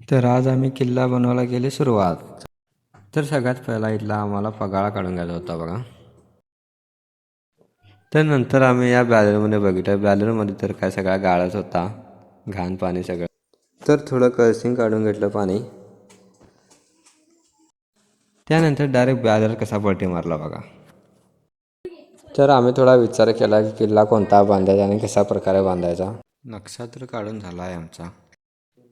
तर आज आम्ही किल्ला बनवायला गेले सुरुवात. तर सगळ्यात पहिला इथला आम्हाला पगाळा काढून घ्यायचा होता बघा. तर नंतर आम्ही या बॅलरमध्ये बघितलं. बॅलरमध्ये तर काय सगळा गाळाच होता. घाण पाणी सगळं. तर थोडं कळसिंग काढून घेतलं पाणी. त्यानंतर डायरेक्ट बॅलर कसा पलटी मारला बघा. तर आम्ही थोडा विचार केला की किल्ला कोणता बांधायचा आणि कशा प्रकारे बांधायचा. नक्षा तर काढून झाला आहे आमचा.